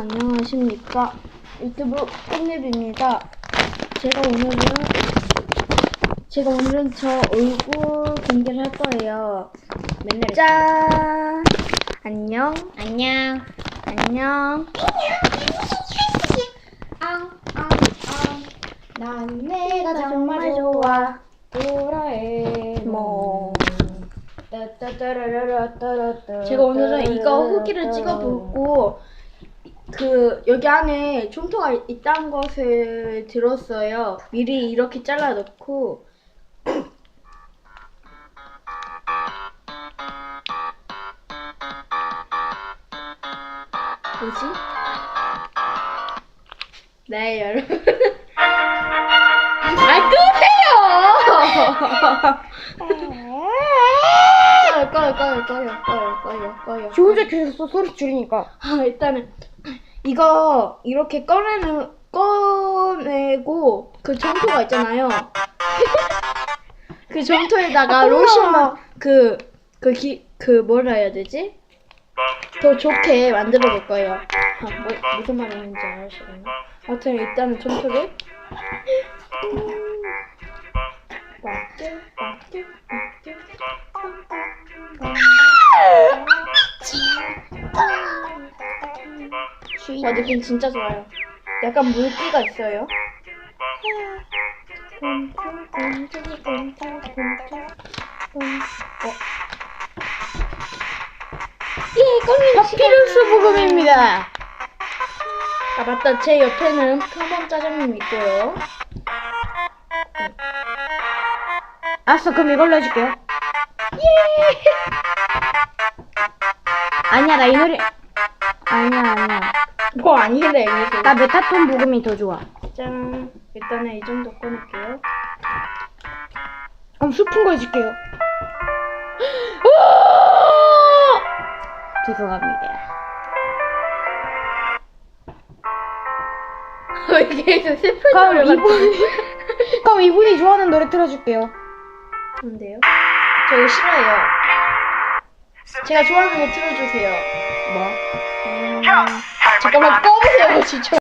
안녕하십니까. 유튜브 꽃잎입니다. 제가 오늘은 제가 오늘은 저 얼굴 공개를 할 거예요. 맨날 짠! 안녕. 안녕. 안녕. 난 내가 정말 좋아. 도라에몽. 뭐. 제가 오늘은 이거 후기를 찍어보고 그 여기 안에 촌토가 있다는 것을 들었어요. 미리 이렇게 잘라 넣고 뭐지? 네 여러분. 아 끄세요. 꺼요 꺼요 꺼요 꺼요 꺼요 꺼요 꺼요. 지 혼자 계속 소리 줄이니까. 아, 일단은 이거 이렇게 꺼내는 꺼내고 그 점토가 있잖아요. 그 점토에다가 로션 그그 기 그 뭐라 해야 되지? 더 좋게 만들어 볼 거예요. 아, 뭐, 무슨 말 하는지 아시겠네. 아무튼 일단은 점토를 와 느낌 진짜 좋아요. 약간 물기가 있어요. 어. 예, 껌이 파피루스 부금입니다. 아 맞다, 제 옆에는 평범 짜장면 있고요. 알았어, 그럼 이걸로 해줄게요. 예! 아니야, 나 이 노래. 아니야, 아니야. 뭐 아니래 이게. 나 메타톤 부금이 더 좋아. 짠. 일단은 이 정도 꺼낼게요. 그럼 슬픈 거 해줄게요. 죄송합니다. 이게 슬픈 그럼 노래 이분, 그럼 이분이 좋아하는 노래 틀어줄게요. 같은데요? 저 이거 싫어요. 제가 좋아하는 거 틀어주세요. 뭐? 음, 잠깐만 꺼보세요, 진짜.